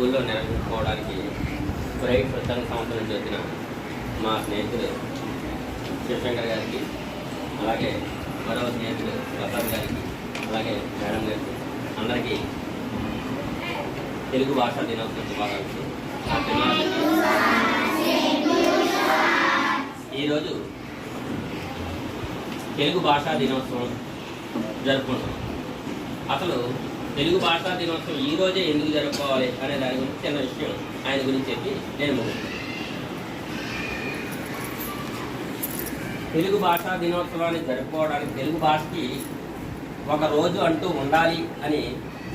స్కూల్లో నిర్వహించుకోవడానికి ప్రైవేట్ స్వచ్ఛంద సంవత్సరం చేసిన మా స్నేహితులు శివశంకర్ గారికి అలాగే మరో స్నేహితులు ప్రసాద్ గారికి అలాగే మేడం గారికి అందరికీ తెలుగు భాషా దినోత్సవ శుభాకాంక్షలు. ఆ పిల్లలకి ఈరోజు తెలుగు భాషా దినోత్సవం జరుపుకుంటున్నాం. అసలు తెలుగు భాషా దినోత్సవం ఈ రోజే ఎందుకు జరుపుకోవాలి అనే దాని గురించి చిన్న విషయం ఆయన గురించి చెప్పి నేను ముగిస్తాను. తెలుగు భాషా దినోత్సవాన్ని జరుపుకోవడానికి తెలుగు భాషకి ఒక రోజు అంటూ ఉండాలి అని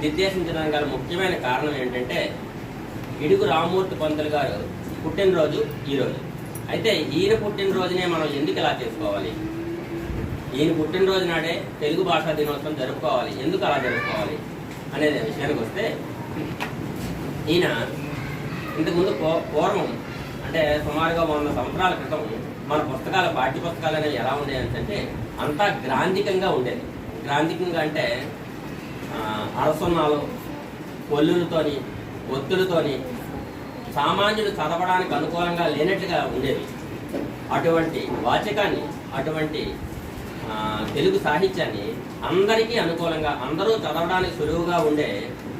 నిర్దేశించడానికి గల ముఖ్యమైన కారణం ఏంటంటే ఇడుగు రామమూర్తి పంతులు గారు పుట్టినరోజు ఈరోజు అయితే ఈయన పుట్టినరోజునే మనం ఎందుకు ఇలా చేసుకోవాలి? ఈయన పుట్టినరోజు నాడే తెలుగు భాషా దినోత్సవం జరుపుకోవాలి. ఎందుకు అలా జరుపుకోవాలి? అనేది విషయానికి వస్తే ఈయన ఇంతకుముందు పూ- పూర్వం అంటే సుమారుగా వంద సంవత్సరాల క్రితం మన పుస్తకాలు పాఠ్య పుస్తకాలు అనేవి ఎలా ఉండేవి అంటే అంతా గ్రాంధికంగా ఉండేది గ్రాంధికంగా అంటే అరసున్నాలు పొల్లులతోని ఒత్తులతోని సామాన్యుడు చదవడానికి అనుకూలంగా లేనట్టుగా ఉండేది అటువంటి వాచకాన్ని అటువంటి తెలుగు సాహిత్యాన్ని అందరికీ అనుకూలంగా అందరూ చదవడానికి సులువుగా ఉండే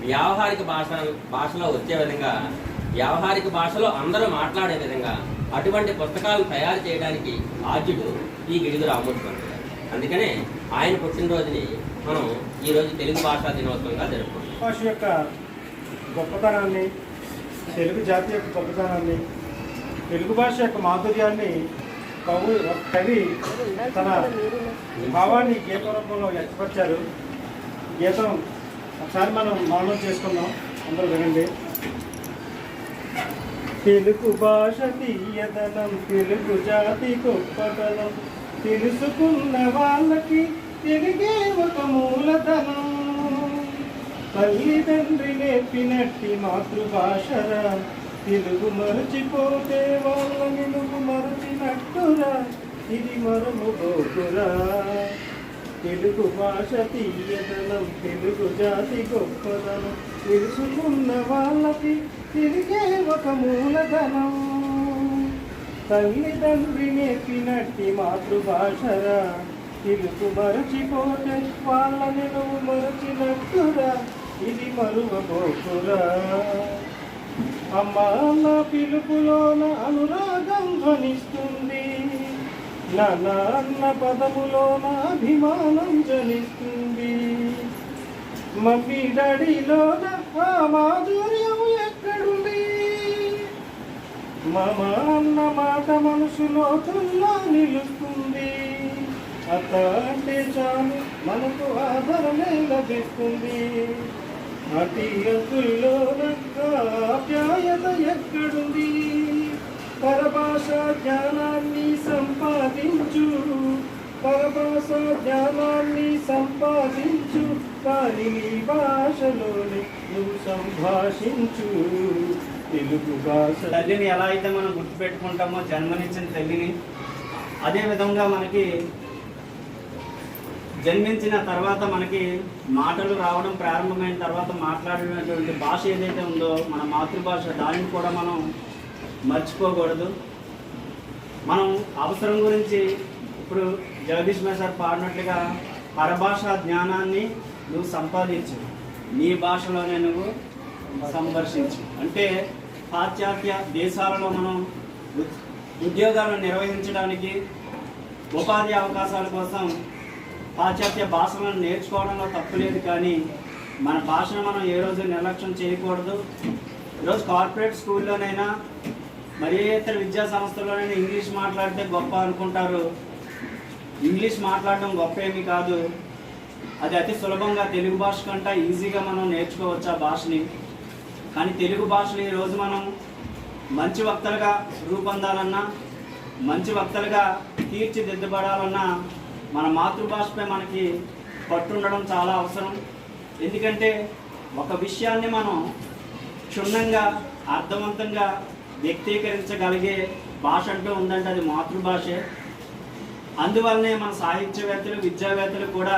వ్యావహారిక భాష భాషలో వచ్చే విధంగా వ్యావహారిక భాషలో అందరూ మాట్లాడే విధంగా అటువంటి పుస్తకాలను తయారు చేయడానికి ఆద్యుడు ఈ గిడుగు రామూర్తి అందుకనే ఆయన పుట్టినరోజుని మనం ఈరోజు తెలుగు భాషా దినోత్సవంగా జరుపుకుంటాం భాష యొక్క గొప్పతనాన్ని తెలుగు జాతి యొక్క గొప్పతనాన్ని తెలుగు భాష యొక్క మాధుర్యాన్ని కవు కవి తన భావాన్ని గీత రూపంలో వ్యక్తపరిచారు? గీతం ఒకసారి మనం మౌనం చేసుకుందాం. అందరూ వినండి. తెలుగు భాష తీయదనం తెలుగు జాతి గొప్పదనం తెలుసుకున్న వాళ్ళకి తెలుగే ఒక మూలధనం. తల్లిదండ్రి నేర్పినట్టి మాతృభాషరా తెలుగు మరచిపోతే వాళ్ళని నువ్వు మరచి ఇది మరము గోపురా తెలుగు భాష తీయదనం తెలుగు జాతి గొప్పదనం తెలుసుకున్న వాళ్ళకి తిరిగే ఒక మూలధనం. తల్లిదండ్రి నేర్పినట్టి మాతృభాషరా తెలుగు మరచిపోతే వాళ్ళని నువ్వు మరచినట్టురా ఇది మరువబోకురా అమ్మ అన్న పిలుపులోన అనురాగం ధ్వనిస్తుంది నాన్న అన్న పదములోన అభిమానం జనిస్తుంది మమ్మీ డాడీలోన ఆ మాధుర్యం ఎక్కడుంది? మమ అన్న మాట మనసులో తుల్లా నిలుస్తుంది. అత్త అంటే చాలు మనకు ఆదరణే లభిస్తుంది. అతి అతుల్లో ఆప్యాయత ఎక్కడుంది? పరభాష జ్ఞానాన్ని సంపాదించు. పరభాష జ్ఞానాన్ని సంపాదించు. కానీ నీ భాషలోనే నువ్వు సంభాషించు. తెలుగు భాష తల్లిని ఎలా అయితే మనం గుర్తుపెట్టుకుంటామో జన్మనిచ్చిన తల్లిని అదే విధంగా మనకి జన్మించిన తర్వాత మనకి మాటలు రావడం ప్రారంభమైన తర్వాత మాట్లాడినటువంటి భాష ఏదైతే ఉందో మన మాతృభాష దానిని కూడా మనం మర్చిపోకూడదు. మనం అవసరం గురించి ఇప్పుడు జగదీష్ మే సార్ పాడినట్లుగా పరభాష జ్ఞానాన్ని నువ్వు సంపాదించు. నీ భాషలోనే నువ్వు సందర్శించు. అంటే పాశ్చాత్య దేశాలలో మనం ఉద్యోగాలను నిర్వహించడానికి ఉపాధి అవకాశాల కోసం పాశ్చాత్య భాషలను నేర్చుకోవడంలో తప్పు లేదు కానీ మన భాషను మనం ఏ రోజు నిర్లక్ష్యం చేయకూడదు. ఈరోజు కార్పొరేట్ స్కూల్లోనైనా మరి ఇతర విద్యా సంస్థల్లోనే ఇంగ్లీష్ మాట్లాడితే గొప్ప అనుకుంటారు? ఇంగ్లీష్ మాట్లాడడం గొప్ప ఏమీ కాదు. అది అతి సులభంగా తెలుగు భాష కంటే ఈజీగా మనం నేర్చుకోవచ్చు ఆ భాషని? కానీ తెలుగు భాషని ఈరోజు మనం మంచి వక్తలుగా రూపొందాలన్నా మంచి వక్తలుగా తీర్చిదిద్దబడాలన్నా మన మాతృభాషపై మనకి పట్టుండడం చాలా అవసరం. ఎందుకంటే ఒక విషయాన్ని మనం క్షుణ్ణంగా అర్థవంతంగా వ్యక్తీకరించగలిగే భాష అంటూ ఉందంటే అది మాతృభాషే. అందువల్లనే మన సాహిత్యవేత్తలు విద్యావేత్తలు కూడా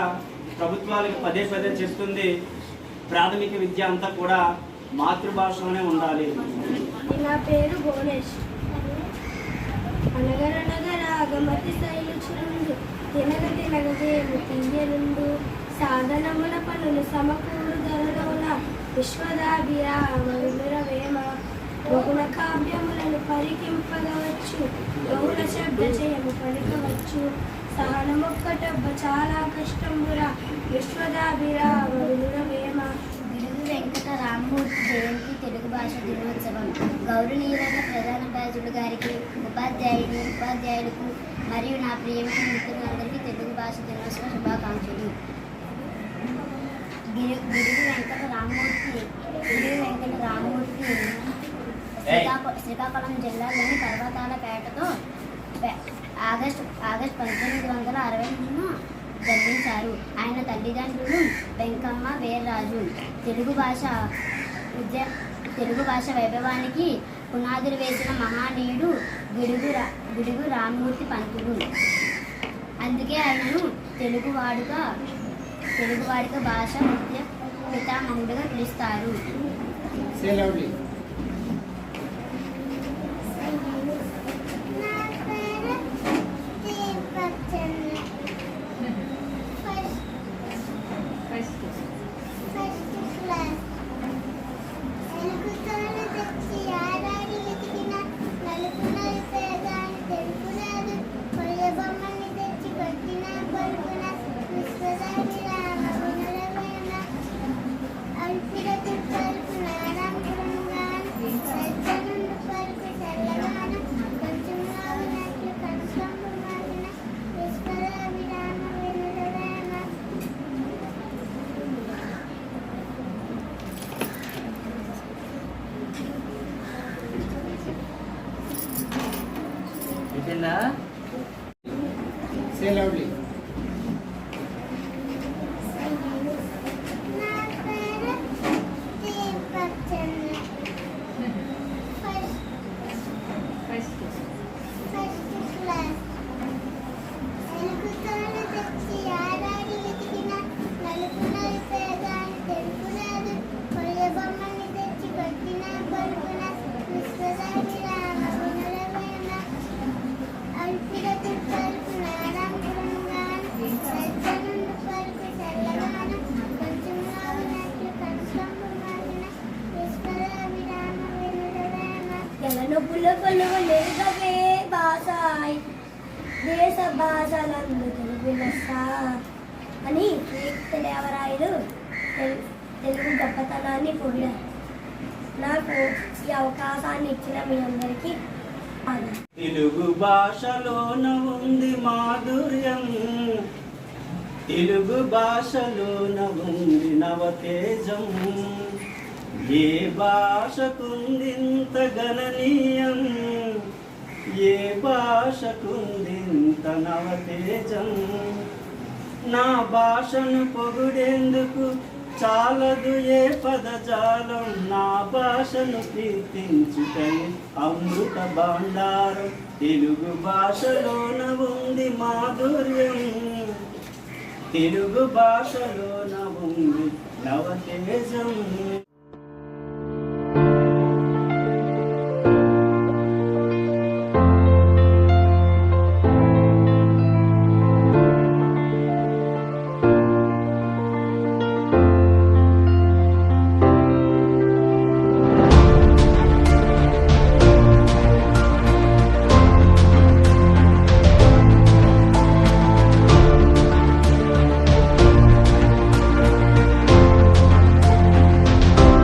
ప్రభుత్వాలకు పదే పదే చెప్తుంది ప్రాథమిక విద్య అంతా కూడా మాతృభాషలోనే ఉండాలి. నా పేరు భువనేష్. అనగరనగర అగమతి శైలుచుండు తినగ తినగ దేము తీయనుండు సాధనముల పనులు సమకూరు ధరలోన విశ్వదాభిరామరువేమ బహుళ కావ్యములను పరికింపగవచ్చు. బహుళ శబ్ద చేయము పలికవచ్చు. సహనమొక్కటబ్బ చాలా కష్టంబురా. విశ్వదాభిరామరువేమ విడుగు వెంకట రామ్మూర్తి జయంతి తెలుగు భాష దినోత్సవం. గౌరవనీయులైన ప్రధాన ఉపాధ్యాయులు గారికి ఉపాధ్యాయుడు ఉపాధ్యాయులకు మరియు నా ప్రియమైన మిత్రులందరికీ తెలుగు భాష దినోత్సవ శుభాకాంక్షలు. గిరి గిరి వెంకట రామ్మూర్తి గిరి వెంకట రామ్మూర్తి శ్రీకాకుళం శ్రీకాకుళం జిల్లాలోని పర్వతాలపేటతో పేటతో ఆగస్టు ఆగస్టు పంతొమ్మిది వందల అరవై జన్మించారు. ఆయన తల్లిదండ్రులు వెంకమ్మ వీర్రాజు. తెలుగు భాష విద్య తెలుగు భాష వైభవానికి పునాదులు వేసిన మహానీయుడు గిడుగు రా గిడుగు రామ్మూర్తి పంతులు. అందుకే ఆయనను తెలుగువాడుగా తెలుగువాడిక భాష ముఖ్య పితామహుడుగా పిలుస్తారు. Say loudly. లవ్లీ ఎలనొప్పుల లేదవే భాషాయ్ దేశ భాషలందు తెలుగు లెస్స అని శ్రీకృష్ణదేవరాయలు తెలు- తెలుగు గొప్పతనాన్ని పొగిడారు నాకు ఈ అవకాశాన్ని ఇచ్చిన మీ అందరికీ తెలుగు భాషలోన ఉంది మాధుర్యం. తెలుగు భాషలోన ఉంది నవతేజం. ఏ భాషకుందింత గణనీయం? ఏ భాషకుందింత నవతేజం? నా భాషను పొగుడేందుకు చాలదు ఏ పదజాలం? నా భాషను కీర్తించుటని అమృత భాండారం. తెలుగు భాషలోన ఉంది మాధుర్యం. తెలుగు భాషలోన ఉంది నవతేజం.